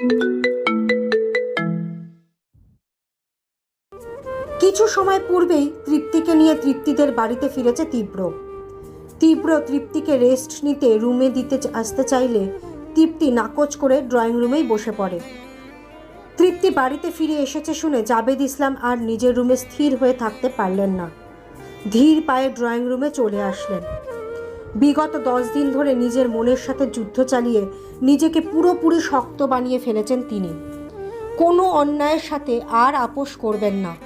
কিছু সময় পূর্বেই তৃপ্তিকে নিয়ে তৃপ্তিদের বাড়িতে ফিরেছে তীব্র। তীব্র তৃপ্তিকে রেস্ট নিতে রুমে দিতে আসতে চাইলে তৃপ্তি নাকচ করে ড্রয়িং রুমেই বসে পড়ে। তৃপ্তি বাড়িতে ফিরে এসেছে শুনে জাবেদ ইসলাম আর নিজের রুমে স্থির হয়ে থাকতে পারলেন না। ধীর পায়ে ড্রয়িং রুমে চলে আসলেন। বিগত দশ দিন ধরে নিজের মনের সাথে যুদ্ধ চালিয়ে নিজেকে পুরোপুরি শক্ত বানিয়ে ফেলেছেন তিনি। কোনো অন্যায়ের সাথে আর আপোষ করবেন না।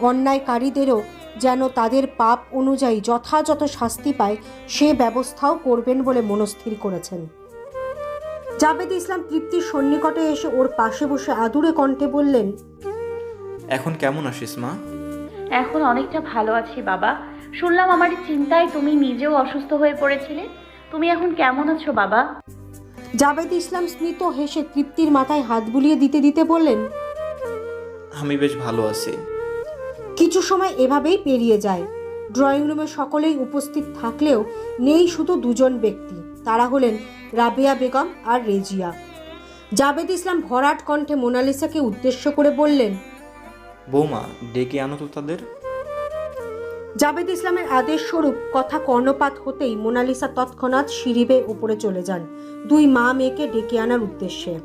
অন্যায়কারীদেরও যেন তাদের পাপ অনুযায়ী যথাযথ শাস্তি পায় সে ব্যবস্থাও করবেন বলে মনস্থির করেছেন। জাবেদ ইসলাম তৃপ্তির সন্নিকটে এসে ওর পাশে বসে আদুরে কণ্ঠে বললেন এখন কেমন আছিস মা? এখন অনেকটা ভালো আছি বাবা। শুনলাম আমার চিন্তায় তুমি নিজেও অসুস্থ হয়ে পড়েছিলে। তুমি এখন কেমন আছো বাবা? জাবেদ ইসলাম স্মিত হেসে তৃপ্তির মাথায় হাত বুলিয়ে দিতে দিতে বললেন আমি বেশ ভালো আছি। কিছু সময় এভাবেই পেরিয়ে যায়। ড্রয়িং রুমে সকলেই উপস্থিত থাকলেও নেই শুধু দুজন ব্যক্তি তারা হলেন রাবেয়া বেগম আর রেজিয়া। জাবেদ ইসলাম ভরাট কণ্ঠে মোনালিসাকে উদ্দেশ্য করে বললেন বৌমা ডেকে আনো তো তাদের। জাবেদ ইসলামের আদেশ স্বরূপ কথা কর্ণপাত হতেই মোনালিসা তৎক্ষণাৎ সিঁড়ি বেয়ে উপরে চলে যান। দুই মা মেয়েকে ডেকে আনার উদ্দেশ্যে।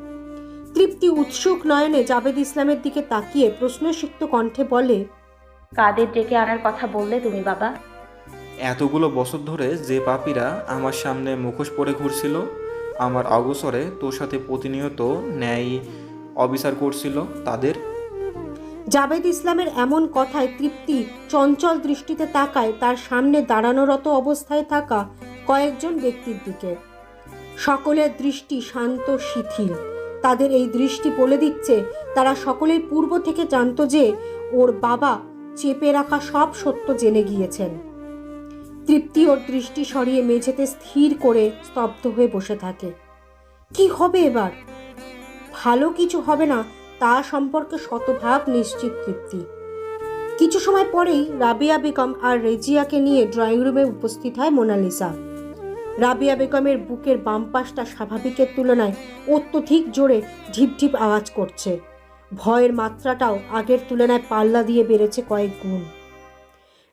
তৃপ্তি উৎসুক নয়নে জাবেদ ইসলামের দিকে তাকিয়ে প্রশ্নসিক্ত কণ্ঠে বলে কাদের ডেকে আনার কথা বললে তুমি বাবা? এতগুলো বছর ধরে যে পাপীরা আমার সামনে মুখোশ পরে ঘুরছিল আমার অবসরে তোর সাথে প্রতিনিয়ত ন্যায় অবিচার করছিল তাদের জাবেদ ইসলামের এমন কথায় তৃপ্তি চঞ্চল দৃষ্টিতে তাকায় তার সামনে দাঁড়ানোরত অবস্থায় থাকা কয়েকজন ব্যক্তির দিকে। সকলের দৃষ্টি শান্ত, শিথিল। তাদের এই দৃষ্টি বলে দিচ্ছে, তারা সকলেই পূর্ব থেকে জানতো যে ওর বাবা চেপে রাখা সব সত্য জেনে গিয়েছেন। তৃপ্তি ওর দৃষ্টি সরিয়ে মেঝেতে স্থির করে স্তব্ধ হয়ে বসে থাকে। কি হবে এবার? ভালো কিছু হবে না তা সম্পর্কে শতভাগ নিশ্চিত তৃপ্তি কিছু সময় পরেই রাবিয়া বেগম আর রেজিয়াকে নিয়ে ড্রয়িং রুমে উপস্থিত হয় মোনালিসা। রাবিয়া বেগমের বুকের বাম পাশটা স্বাভাবিকের তুলনায় অত্যধিক জোরে ঢিপ ঢিপ আওয়াজ করছে। ভয়ের মাত্রাটাও আগের তুলনায় পাল্লা দিয়ে বেড়েছে কয়েক গুণ।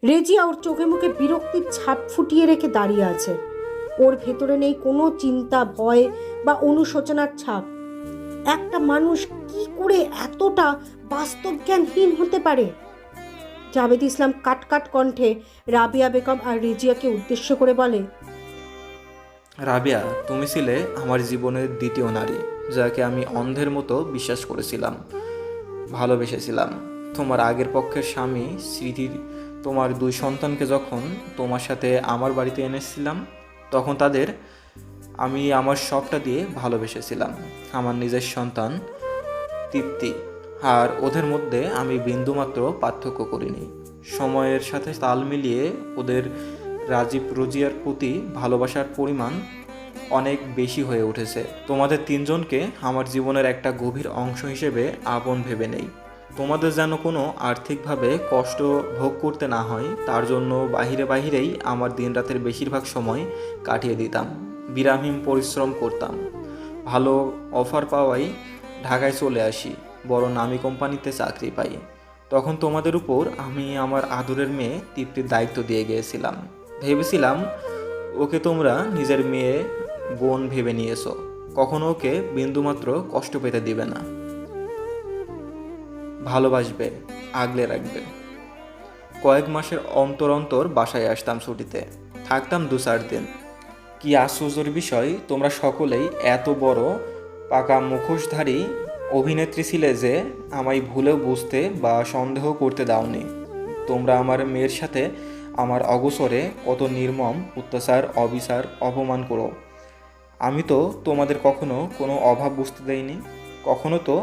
রেজিয়া ওর চোখে মুখে বিরক্তির ছাপ ফুটিয়ে রেখে দাঁড়িয়ে আছে। ওর ভেতরে নেই কোনো চিন্তা, ভয় বা অনুশোচনার ছাপ। একটা মানুষ কি করে এতটা বাস্তব জ্ঞানহীন হতে পারে? জাবেদ ইসলাম কাট কাট কণ্ঠে রাবিয়া বেগম আর রিজিয়াকে উদ্দেশ্য করে বলে, রাবিয়া, তুমি ছিলে আমার জীবনের দ্বিতীয় নারী, যাকে আমি অন্ধের মতো বিশ্বাস করেছিলাম, ভালোবেসেছিলাম। তোমার আগের পক্ষের স্বামী, স্মৃতি, তোমার দুই সন্তানকে যখন তোমার সাথে আমার বাড়িতে এনেছিলাম, তখন তাদের আমি আমার সবটা দিয়ে ভালোবেসেছিলাম। আমার নিজের সন্তান তৃপ্তি আর ওদের মধ্যে আমি বিন্দুমাত্র পার্থক্য করিনি। সময়ের সাথে তাল মিলিয়ে ওদের রাজীব রোজিয়ার প্রতি ভালোবাসার পরিমাণ অনেক বেশি হয়ে উঠেছে। তোমাদের তিনজনকে আমার জীবনের একটা গভীর অংশ হিসেবে আপন ভেবে নেই। তোমাদের যেন কোনো আর্থিকভাবে কষ্ট ভোগ করতে না হয়, তার জন্য বাহিরে বাহিরেই আমার দিনরাতের বেশিরভাগ সময় কাটিয়ে দিতাম। বিরামহীন পরিশ্রম করতাম। ভালো অফার পাওয়াই ঢাকায় চলে আসি, বড় নামি কোম্পানিতে চাকরি পাই। তখন তোমাদের উপর আমি আমার আদরের মেয়ে তৃপ্তির দায়িত্ব দিয়ে গিয়েছিলাম। ভেবেছিলাম, ওকে তোমরা নিজের মেয়ে, বোন ভেবে নিয়েছো। কখনো ওকে বিন্দুমাত্র কষ্ট পেতে দিবে না। ভালোবাসবে, আগলে রাখবে। কয়েক মাসের অন্তর অন্তর বাসায় আসতাম ছুটিতে। থাকতাম দু চার দিন। কি আশ্চর্যের বিষয়, তোমরা সকলেই এত বড় পাকা মুখোশধারী অভিনেত্রী ছিলে যে আমায় ভুলেও বুঝতে বা সন্দেহ করতে দাওনি। তোমরা আমার মেয়ের সাথে আমার অগসরে কত নির্মম, অত্যাচার, অবিচার, অপমান করো। আমি তো তোমাদের কখনো কোনো অভাব বুঝতে দেইনি, কখনো তো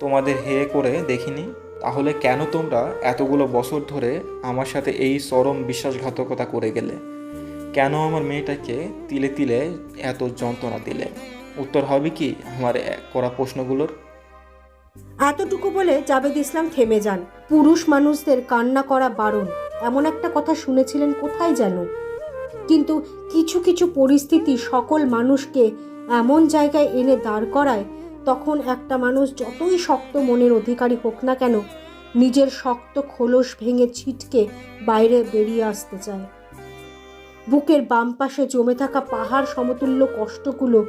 তোমাদের হেয়ে করে দেখিনি। তাহলে কেন তোমরা এতগুলো বছর ধরে আমার সাথে এই চরম বিশ্বাসঘাতকতা করে গেলে? কেন আমার মেয়েটাকে তিলে তিলে এত যন্ত্রণা দিলে? উত্তর হবে কি আমার করা প্রশ্নগুলোর? এতটুকু বলে জাবেদ ইসলাম থেমে যান। পুরুষ মানুষদের কান্না করা বারণ, এমন একটা কথা শুনেছিলেন কোথায় যেন? কিন্তু কিছু কিছু পরিস্থিতি সকল মানুষকে এমন জায়গায় এনে দাঁড় করায়, তখন একটা মানুষ যতই শক্ত মনের অধিকারী হোক না কেন, নিজের শক্ত খোলস ভেঙে ছিটকে বাইরে বেরিয়ে আসতে চায়। বুকের বাম পাশে জমে থাকা পাহাড় সমতুল্য কষ্টগুলো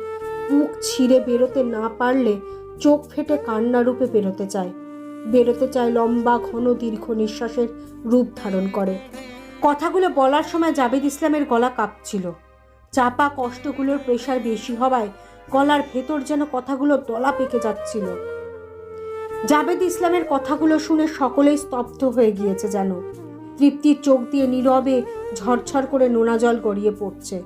বুক ছিঁড়ে বেরোতে না পারলে চোখ ফেটে কান্নারূপে বেরোতে চায়। বেরোতে চায় লম্বা, ঘন, দীর্ঘ নিঃশ্বাসের রূপ ধারণ করে। কথাগুলো বলার সময় জাবেদ ইসলামের গলা কাঁপছিল। চাপা কষ্টগুলোর প্রেশার বেশি হওয়ায় গলার ভেতর যেন কথাগুলো দলা পেকে যাচ্ছিল। জাবেদ ইসলামের কথাগুলো শুনে সকলেই স্তব্ধ হয়ে গিয়েছে যেন। তৃপ্তির চোখ দিয়ে নীরবে ঝরঝর করে নোনা জল গড়িয়ে পড়ছে।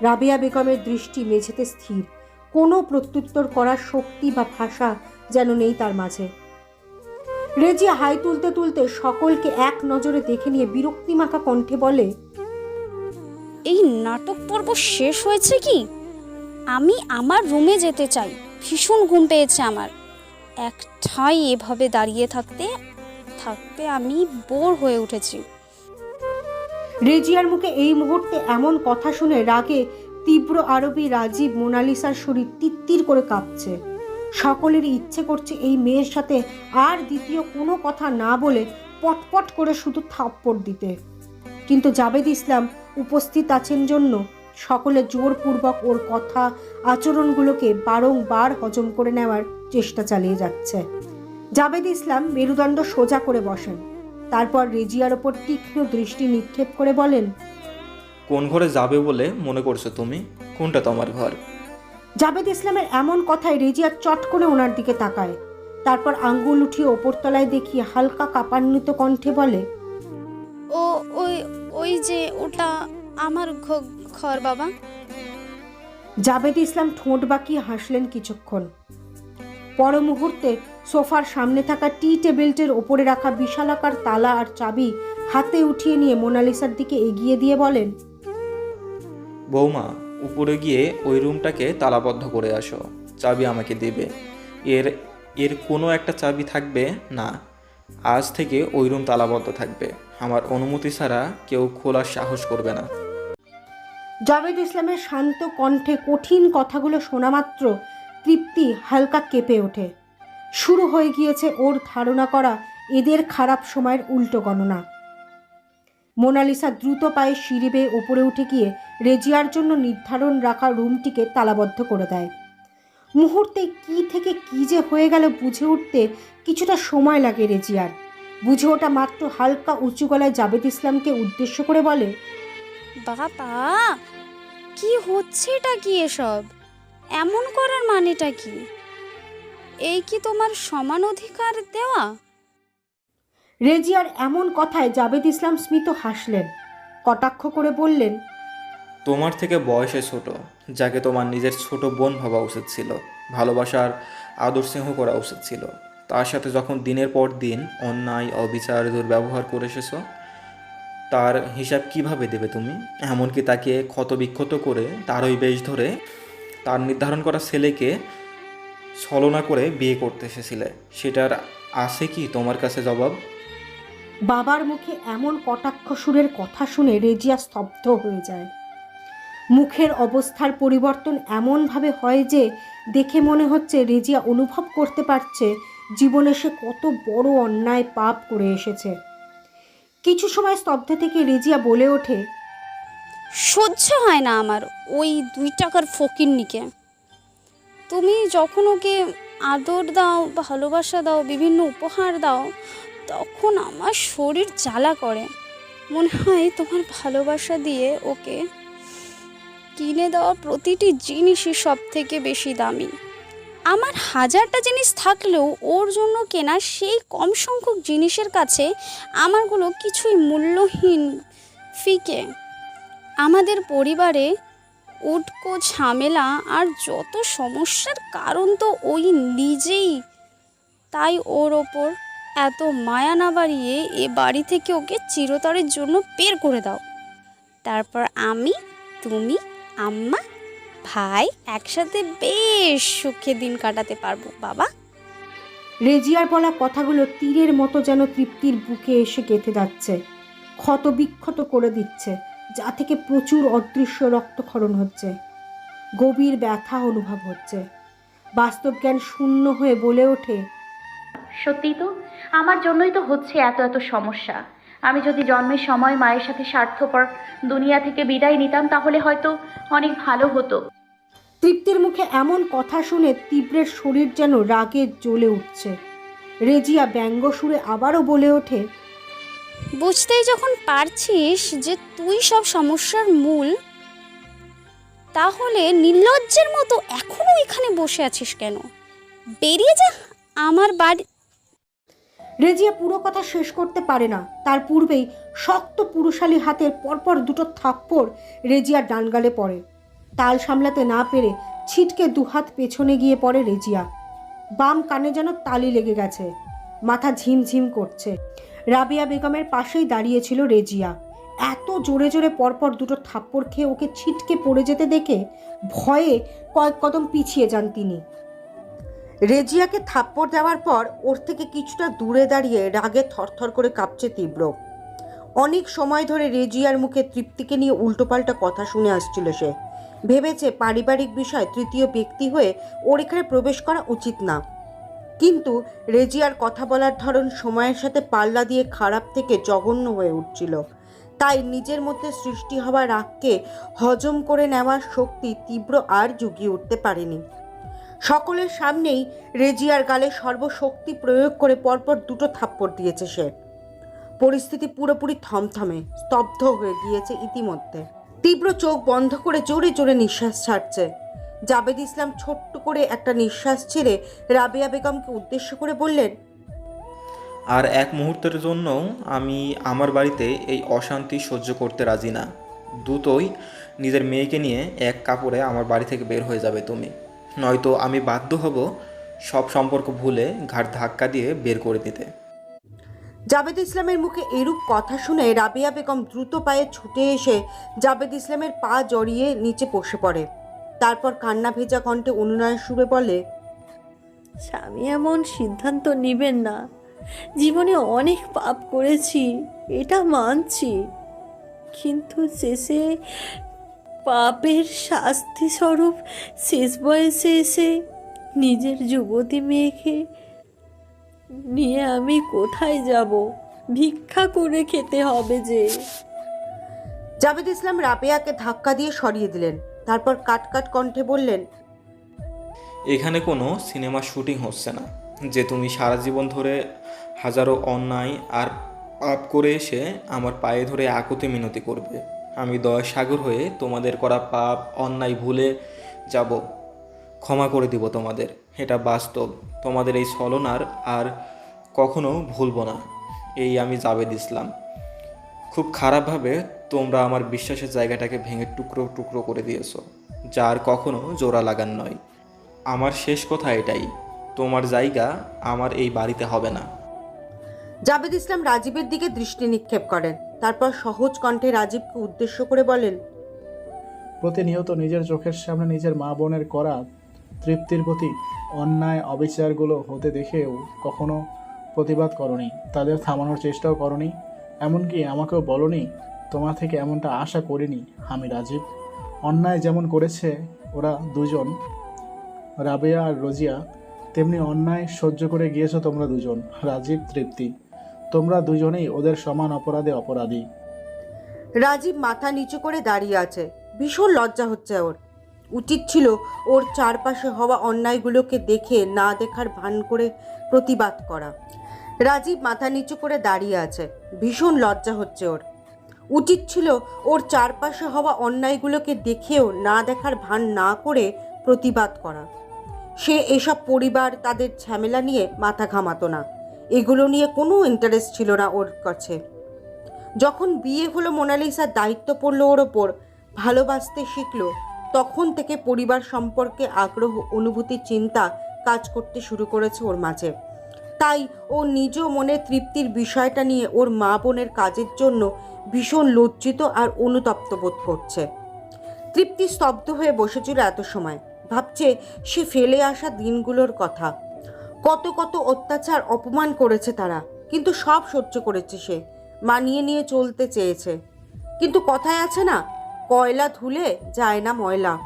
রাবিয়া বেগমের দৃষ্টি মেঝেতে স্থির। কোনো প্রত্যুত্তর করার শক্তি বা ভাষা যেন নেই তার মাঝে। রেজিয়া হাই তুলতে তুলতে সকলকে এক নজরে দেখে নিয়ে বিরক্তিমাখা কণ্ঠে বলে, এই নাটক পর্ব শেষ হয়েছে কি? আমি আমার রুমে যেতে চাই। ভীষণ ঘুম পেয়েছে আমার। এক ঠাঁই এভাবে দাঁড়িয়ে থাকতে থাকতে আমি বোর হয়ে উঠেছি। রেজিয়ার মুখে এই মুহূর্তে এমন কথা শুনে রাগে তীব্র আরবি রাজীব মোনালিসার শরীর তিত্তির করে কাঁপছে। সকলেরই ইচ্ছে করছে এই মেয়ের সাথে আর দ্বিতীয় কোনো কথা না বলে পটপট করে শুধু থাপ্পড় দিতে। কিন্তু জাবেদ ইসলাম উপস্থিত আছেন জন্য সকলে জোরপূর্বক ওর কথা, আচরণগুলোকে বারংবার হজম করে নেওয়ার চেষ্টা চালিয়ে যাচ্ছে। জাবেদ ইসলাম মেরুদণ্ড সোজা করে বসেন। তারপর রেজিয়ার ওপর তীক্ষ্ণ দৃষ্টি নিক্ষেপ করে বলেন কোন ঘরে যাবে বলে মনে করছ তুমি? কোনটা তোমার ঘর? জাবেদ ইসলামের এমন কথায় রেজিয়া চট করে ওনার দিকে তাকায়। তারপর আঙ্গুল উঠিয়ে ওপরতলায় দেখিয়ে হালকা কাপান্বিত কণ্ঠে বলে ও ওই ওই যে ওটা আমার ঘর বাবা। জাবেদ ইসলাম ঠোঁট বাঁকিয়ে হাসলেন কিছুক্ষণ। পর মুহূর্তে সোফার সামনে থাকা টি টেবিলটির ওপরে রাখা বিশালাকার তালা আর চাবি হাতে উঠিয়ে নিয়ে মোনালিসার দিকে এগিয়ে দিয়ে বলেন বৌমা উপরে গিয়ে ওই রুমটাকে তালাবদ্ধ করে আসো। চাবি আমাকে দেবে। এর এর কোনো একটা চাবি থাকবে না। আজ থেকে ওই রুম তালাবদ্ধ থাকবে। আমার অনুমতি ছাড়া কেউ খোলার সাহস করবে না। জাভেদ ইসলামের শান্ত কণ্ঠে কঠিন কথাগুলো শোনা মাত্র তৃপ্তি হালকা কেঁপে ওঠে। শুরু হয়ে গিয়েছে ওর ধারণা করা এদের খারাপ সময়ের উল্টো গণনা। মোনালিসা দ্রুত পায়ে সিঁড়ি বেয়ে ওপরে উঠে গিয়ে রেজিয়ার জন্য নির্ধারণ রাখা রুমটিকে তালাবদ্ধ করে দেয়। মুহূর্তে কি থেকে কি যে হয়ে গেল বুঝে উঠতে কিছুটা সময় লাগে রেজিয়ার। বুঝে ওঠা মাত্র হালকা উঁচু গলায় জাবেদ ইসলামকে উদ্দেশ্য করে বলে, বাবা, কি হচ্ছে এটা কি এসব? এমন করার মানেটা কি? এই কি তোমার সমান অধিকার দেওয়া? রেজিয়ার এমন কথায় জাবেদ ইসলাম স্মিত হাসলেন কটাক্ষ করে বললেন তোমার থেকে বয়সে ছোট যাকে তোমার নিজের ছোট বোন ভাবা উচিত ছিল ভালোবাসার আদর স্নেহ করা উচিত ছিল। তার সাথে যখন দিনের পর দিন অন্যায় অবিচার দুর্ব্যবহার করে এসেছ তার হিসাব কীভাবে দেবে তুমি? এমনকি তাকে ক্ষতবিক্ষত করে তারই বেশ ধরে তার নির্ধারণ করা ছেলেকে ছলনা করে বিয়ে করতে এসেছিলে। সেটার আছে কি তোমার কাছে জবাব? বাবার মুখে এমন কটাক্ষ সুরের কথা শুনে রেজিয়া স্তব্ধ হয়ে যায়। মুখের অবস্থার পরিবর্তন এমনভাবে হয় যে দেখে মনে হচ্ছে রেজিয়া অনুভব করতে পারছে জীবনে সে কত বড় অন্যায় পাপ করে এসেছে। কিছু সময় স্তব্ধ থেকে রেজিয়া বলে ওঠে সহ্য হয় না আমার ওই দুই টাকার ফকিরনিকে তুমি যখন ওকে আদর দাও, ভালোবাসা দাও, বিভিন্ন উপহার দাও, তখন আমার শরীর জ্বালা করে। মনে হয় তোমার ভালোবাসা দিয়ে ওকে কিনে দেওয়া প্রতিটি জিনিসই সব থেকে বেশি দামি। আমার হাজারটা জিনিস থাকলেও ওর জন্য কেনা সেই কম সংখ্যক জিনিসের কাছে আমারগুলো কিছুই মূল্যহীন ফিকে। আমাদের পরিবারে উটকো ঝামেলা আর যত সমস্যার কারণ তো ওই নিজেই। তাই ওর ওপর এত মায়া না বাড়িয়ে এ বাড়ি থেকে ওকে চিরতরের জন্য বের করে দাও। তারপর আমি, তুমি, আম্মা, ভাই একসাথে বেশ সুখে দিন কাটাতে পারব, বাবা। রেজিয়ার বলা কথাগুলো তীরের মতো যেন তৃপ্তির বুকে এসে গেঁথে যাচ্ছে। ক্ষত বিক্ষত করে দিচ্ছে। যা থেকে প্রচুর অদৃশ্য রক্তক্ষরণ হচ্ছে। গভীর ব্যথা অনুভব হচ্ছে। বাস্তব জ্ঞান শূন্য হয়ে বলে ওঠে সত্যি তো? আমার জন্যই তো হচ্ছে এত এত সমস্যা। আমি যদি জন্মের সময় মায়ের সাথে স্বার্থপর দুনিয়া থেকে বিদায় নিতাম তাহলে হয়তো অনেক ভালো হতো। তৃপ্তির মুখে এমন কথা শুনে তীব্রের শরীর যেন রাগে জ্বলে উঠছে। রেজিয়া ব্যঙ্গ সুরে আবারও বলে ওঠে বুঝতেই যখন পারছিস যে তুই সব সমস্যার মূল, তাহলে নির্লজ্জের মতো এখনও এখানে বসে আছিস কেন? বেরিয়ে যা, আমার বাড়ি রেজিয়া পুরো কথা শেষ করতে পারে না। তার পূর্বেই শক্ত পুরুষালী হাতের পরপর দুটো থাপ্পড় রেজিয়ার ডানগালে পড়ে। তাল সামলাতে না পেরে ছিটকে দুহাত পেছনে গিয়ে পড়ে রেজিয়া। বাম কানে যেন তালি লেগে গেছে। মাথা ঝিমঝিম করছে। রাবিয়া বেগমের পাশেই দাঁড়িয়েছিল রেজিয়া। এত জোরে জোরে পরপর দুটো থাপ্পড় খেয়ে ওকে ছিটকে পড়ে যেতে দেখে ভয়ে কয়েক কদম পিছিয়ে যান তিনি। রেজিয়াকে থাপ্পড় দেওয়ার পর ওর থেকে কিছুটা দূরে দাঁড়িয়ে রাগে থরথর করে কাঁপছে তীব্র। অনেক সময় ধরে রেজিয়ার মুখে তৃপ্তিকে নিয়ে উল্টোপাল্টা কথা শুনে আসছিল সে। ভেবেছে পারিবারিক বিষয় তৃতীয় ব্যক্তি হয়ে ওর এখানে প্রবেশ করা উচিত না। কিন্তু রেজিয়ার কথা বলার ধরন সময়ের সাথে পাল্লা দিয়ে খারাপ থেকে জঘন্য হয়ে উঠছিল। তাই নিজের মধ্যে সৃষ্টি হওয়া রাগকে হজম করে নেওয়ার শক্তি তীব্র আর জুগিয়ে উঠতে পারেনি। সকলের সামনেই রেজিয়ার গালে সর্বশক্তি প্রয়োগ করে পরপর দুটো থাপ্পড় দিয়েছে সে। পরিস্থিতি পুরোপুরি থমথমে, স্তব্ধ হয়ে গিয়েছে ইতিমধ্যে। তীব্র চোখ বন্ধ করে জোরে জোরে নিঃশ্বাস ছাড়ছে। জাবেদ ইসলাম ছোট্ট করে একটা নিঃশ্বাস ছেড়ে রাবেয়া বেগমকে উদ্দেশ্য করে বললেন আর এক মুহূর্তের জন্য আমি আমার বাড়িতে এই অশান্তি সহ্য করতে রাজি না। দ্রুতই নিজের মেয়েকে নিয়ে এক কাপড়ে আমার বাড়ি থেকে বের হয়ে যাবে তুমি। নয়তো আমি বাধ্য হব সব সম্পর্ক ভুলে ঘাট ধাক্কা দিয়ে বের করে দিতে। জাবেদ ইসলামের মুখে এরূপ কথা শুনে রাবিয়া বেগম দ্রুত পায়ে ছুটে এসে জাবেদ ইসলামের পা জড়িয়ে নিচে বসে পড়ে। তারপর কান্না ভেজা কণ্ঠে অনুনয়ের সুরে বলে স্বামী এমন সিদ্ধান্ত নেবেন না। জীবনে অনেক পাপ করেছি এটা মানছি। কিন্তু শেষে পাপের শাস্তি স্বরূপ শেষ বয়সে এসে নিজের যুবতী মেয়েকে নিয়ে আমি কোথায় যাব? ভিক্ষা করে খেতে হবে যে। জাবেদ ইসলাম রাবেয়াকে ধাক্কা দিয়ে সরিয়ে দিলেন। তারপর কাট কাট কণ্ঠে বললেন, এখানে কোনো সিনেমা শুটিং হচ্ছে না। যে তুমি সারা জীবন ধরে হাজারো অন্যায় আর পাপ করে এসে আমার পায়ে ধরে আকুতি মিনতি করবে। আমি দয়া সাগর হয়ে তোমাদের করা পাপ, অন্যায় ভুলে যাব। ক্ষমা করে দিব তোমাদের। এটা বাস্তব। তোমাদের এই ছলনার আর কখনো ভুলবো না। এই আমি জাবেদ ইসলাম। খুব খারাপভাবে তোমরা আমার বিশ্বাসের জায়গাটাকে ভেঙে টুকরো টুকরো করে দিয়েছ যার কখনো জোড়া লাগান নয়। আমার শেষ কথা এটাই তোমার জায়গা আমার এই বাড়িতে হবে না। জাবেদ ইসলাম রাজীবের দিকে দৃষ্টি নিক্ষেপ করেন তারপর সহজ কণ্ঠে রাজীবকে উদ্দেশ্য করে বলেন প্রতিনিয়ত নিজের চোখের সামনে নিজের মা বোনের করা তৃপ্তির প্রতি অন্যায় অবিচারগুলো হতে দেখেও কখনো প্রতিবাদ করনি তাদের থামানোর চেষ্টাও করনি এমনকি আমাকেও বলনি তোমার থেকে এমনটা আশা করিনি আমি রাজীব। অন্যায় যেমন করেছে ওরা দুজন, রাবেয়া আর রোজিয়া, তেমনি অন্যায় সহ্য করে গিয়েছো তোমরা দুজন। রাজীব তৃপ্তি। তোমরা দুজনেই ওদের সমান অপরাধে অপরাধী। রাজীব মাথা নিচু করে দাঁড়িয়ে আছে। ভীষণ লজ্জা হচ্ছে ওর। উচিত ছিল ওর চারপাশে হওয়া অন্যায়গুলোকে দেখে না দেখার ভান করে প্রতিবাদ করা। রাজীব মাথা নিচু করে দাঁড়িয়ে আছে। ভীষণ লজ্জা হচ্ছে ওর। উচিত ছিল ওর চারপাশে হওয়া অন্যায়গুলোকে দেখেও না দেখার ভান না করে প্রতিবাদ করা। সে এসব পরিবার, তাদের ঝামেলা নিয়ে মাথা ঘামাতো না। এগুলো নিয়ে কোনো ইন্টারেস্ট ছিল না ওর কাছে। যখন বিয়ে হলো মোনালিসার দায়িত্ব পড়ল ওর ওপর, ভালোবাসতে শিখল, তখন থেকে পরিবার সম্পর্কে আগ্রহ, অনুভূতি, চিন্তা কাজ করতে শুরু করেছে ওর মাঝে। তাই ও নিজ মনে তৃপ্তির বিষয়টা নিয়ে ওর মা বোনের কাজের জন্য ভীষণ লজ্জিত আর অনুতপ্ত বোধ করছে। তৃপ্তি স্তব্ধ হয়ে বসেছিল এত সময়। ভাবছে সে ফেলে আসা দিনগুলোর কথা। কত কত অত্যাচার অপমান করেছে তারা, কিন্তু সব সহ্য করেছে সে, মানিয়ে নিয়ে চলতে চেয়েছে। কিন্তু কথায় আছে না, কয়লা ধুলে যায় না ময়লা।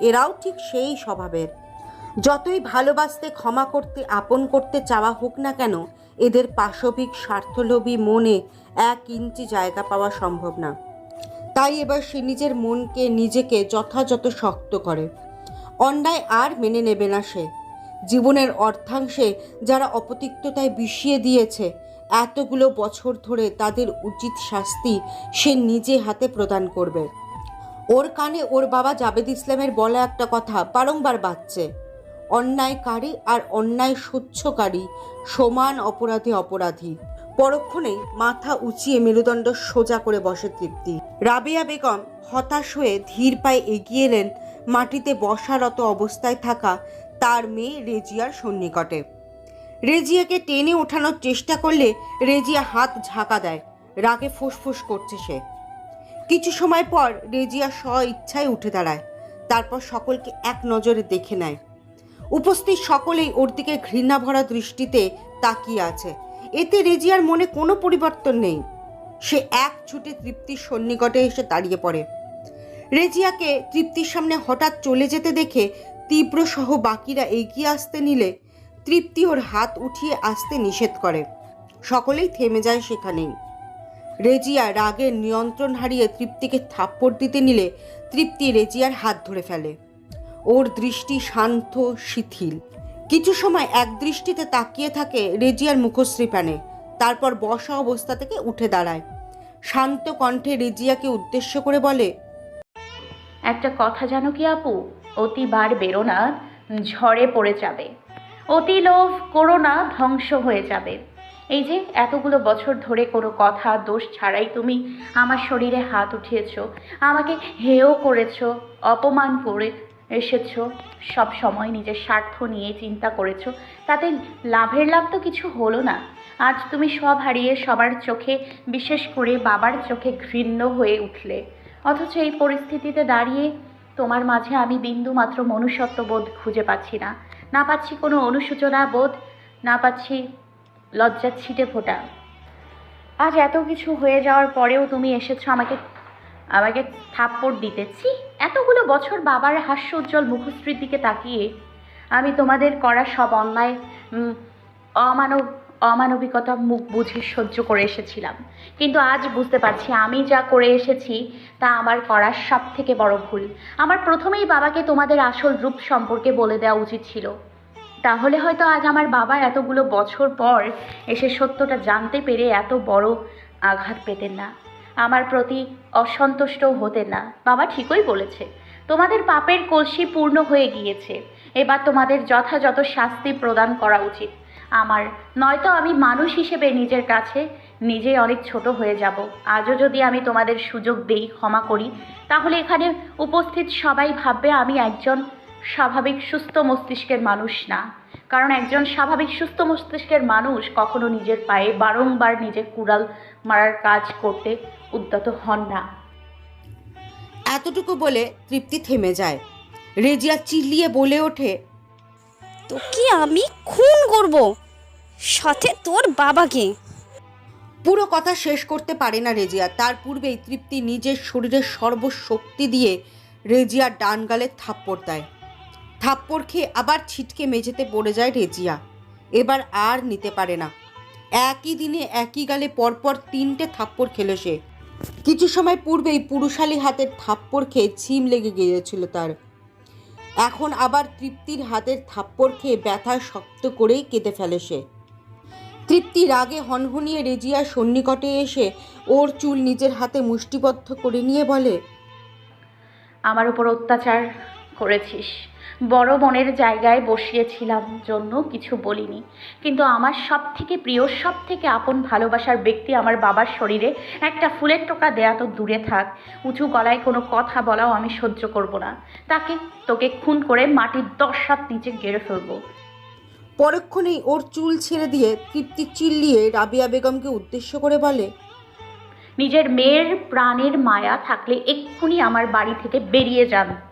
এরাও ঠিক সেই স্বভাবের। যতই ভালোবাসতে, ক্ষমা করতে, আপন করতে চাওয়া হোক না কেন, এদের পাশবিক স্বার্থলোভী মনে এক ইঞ্চি জায়গা পাওয়া সম্ভব না। তাই এবার সে নিজের মনকে নিজেকে যথাযথ শক্ত করে। অন্যায় আর মেনে নেবে না সে। জীবনের অর্ধাংশে যারা অপতিক্ততায় বিষিয়ে দিয়েছে, এতগুলো বছর ধরে তাদের উচিত শাস্তি সে নিজে হাতে প্রদান করবে। ওর কানে ওর বাবা জাবেদ ইসলামের বলা একটা কথা বারংবার বাজছে। অন্যায়কারী আর অন্যায় সহ্যকারী সমান অপরাধী অপরাধী। পরক্ষণেই মাথা উঁচিয়ে মেরুদণ্ড সোজা করে বসে তৃপ্তি। রাবিয়া বেগম হতাশ হয়ে ধীর পায়ে এগিয়ে এলেন মাটিতে বসারত অবস্থায় থাকা তার মেয়ে রেজিয়ার সন্নিকটে। রেজিয়াকে টেনে ওঠানোর চেষ্টা করলে রেজিয়া হাত ঝাঁকা দেয়, রাগে ফুসফুস করছে সে। কিছু সময় পর রেজিয়া স্ব ইচ্ছায় উঠে দাঁড়ায়, তারপর সকলকে এক নজরে দেখে নেয়। উপস্থিত সকলেই ওর দিকে ঘৃণা ভরা দৃষ্টিতে তাকিয়ে আছে। এতে রেজিয়ার মনে কোনো পরিবর্তন নেই। সে এক ছুটে তৃপ্তির সন্নিকটে এসে দাঁড়িয়ে পড়ে। রেজিয়াকে তৃপ্তির সামনে হঠাৎ চলে যেতে দেখে তীব্র সহ বাকিরা এগিয়ে আসতে নিলে তৃপ্তি ওর হাত উঠিয়ে আসতে নিষেধ করে। সকলেই থেমে যায় সেখানেই। রেজিয়া রাগের নিয়ন্ত্রণ হারিয়ে তৃপ্তিকে থাপ্পড় দিতে নিলে তৃপ্তি রেজিয়ার হাত ধরে ফেলে। ওর দৃষ্টি শান্ত, শিথিল। কিছু সময় এক দৃষ্টিতে তাকিয়ে থাকে রেজিয়ার মুখশ্রী প্যানে। তারপর বসা অবস্থা থেকে উঠে দাঁড়ায়। শান্ত কণ্ঠে রেজিয়াকে উদ্দেশ্য করে বলে, একটা কথা জানো কি আপু? অতি বার বেরো না, ঝড়ে পড়ে যাবে। অতি লোভ করো না, ধ্বংস হয়ে যাবে। এই যে এতগুলো বছর ধরে কোনো কথা, দোষ ছাড়াই তুমি আমার শরীরে হাত উঠিয়েছ, আমাকে হেয় করেছ, অপমান করে এসেছ, সব সময় নিজের স্বার্থ নিয়ে চিন্তা করেছ, তাতে লাভের লাভ তো কিছু হলো না। আজ তুমি সব হারিয়ে সবার চোখে, বিশেষ করে বাবার চোখে ঘৃণ্য হয়ে উঠলে। অথচ এই পরিস্থিতিতে দাঁড়িয়ে তোমার মাঝে আমি বিন্দু মাত্র মনুষ্যত্ব বোধ খুঁজে পাচ্ছি না। না পাচ্ছি কোনো অনুশোচনা বোধ, না পাচ্ছি লজ্জার ছিটে ফোটা। আজ এত কিছু হয়ে যাওয়ার পরেও তুমি এসেছ আমাকে আমাকে থাপ্পড় দিতেছি এতগুলো বছর বাবার হাস্য উজ্জ্বল মুখশ্রীর দিকে তাকিয়ে আমি তোমাদের করা সব অন্যায় অমানব, অমানবিকতা মুখ বুঝে সহ্য করে এসেছিলাম। কিন্তু আজ বুঝতে পারছি আমি যা করে এসেছি তা আমার করা সব থেকে বড় ভুল। আমার প্রথমেই বাবাকে তোমাদের আসল রূপ সম্পর্কে বলে দেওয়া উচিত ছিল। তাহলে হয়তো আজ আমার বাবা এতগুলো বছর পর এসে সত্যটা জানতে পেরে এত বড় আঘাত পেতেন না। আমার প্রতি অসন্তুষ্ট হতেন না। বাবা ঠিকই বলেছে। তোমাদের পাপের কলসি পূর্ণ হয়ে গিয়েছে। এবার তোমাদের যথাযথ শাস্তি প্রদান করা উচিত। আমার নয়তো আমি মানুষ হিসেবে নিজের কাছে নিজেই অনেক ছোট হয়ে যাব। আজও যদি আমি তোমাদের সুযোগ দেই, ক্ষমা করি, তাহলে এখানে উপস্থিত সবাই ভাববে আমি একজন স্বাভাবিক, সুস্থ মস্তিষ্কের মানুষ না। কারণ একজন স্বাভাবিক সুস্থ মস্তিষ্কের মানুষ কখনো নিজের পায়ে বারংবার নিজের কুড়াল মারার কাজ করতে উদ্যত হন না। এতটুকু বলে তৃপ্তি থেমে যায়। রেজিয়া চিল্লিয়ে বলে ওঠে তোকে আমি খুন করব সাথে তোর বাবাকে। পুরো কথা শেষ করতে পারে না রেজিয়া। তার পূর্বেই তৃপ্তি নিজের শরীরের সর্বশক্তি দিয়ে রেজিয়ার ডান গালে থাপ্পড় দেয়। থাপ্পড় খেয়ে আবার ছিটকে মেঝেতে পড়ে যায় রেজিয়া। এবার আর নিতে পারে না। একই দিনে একই গালে পরপর তিনটে থাপ্পড় খেলে সে। কিছু সময় পূর্বেই পুরুষালী হাতের থাপ্পড় খেয়ে ছিম লেগে গিয়েছিল তার। এখন আবার তৃপ্তির হাতের থাপ্পড় খেয়ে ব্যথা শক্ত করেই কেঁদে ফেলে সে। তৃপ্তি রাগে হনহনিয়ে রেজিয়ার সন্নিকটে এসে ওর চুল নিজের হাতে মুষ্টিবদ্ধ করে নিয়ে বলে, আমার উপর অত্যাচার করেছিস। বড় মনের জায়গায় বসিয়েছিলাম জন্য কিছু বলিনি। কিন্তু আমার সব থেকে প্রিয় সব থেকে আপন ভালোবাসার ব্যক্তি আমার বাবার শরীরে একটা ফুলের টোকা দেয়া তো দূরে থাক। উঁচু গলায় কোনো কথা বলাও আমি সহ্য করব না। তাকে তোকে খুন করে মাটির দশ হাত নিচে গেড়ে ফেলব। পরক্ষণেই ওর চুল ছেড়ে দিয়ে তৃপ্তি চিল্লিয়ে রাবিয়া বেগমকে উদ্দেশ্য করে বলে নিজের মেয়ের প্রাণের মায়া থাকলে এক্ষুনি আমার বাড়ি থেকে বেরিয়ে যান।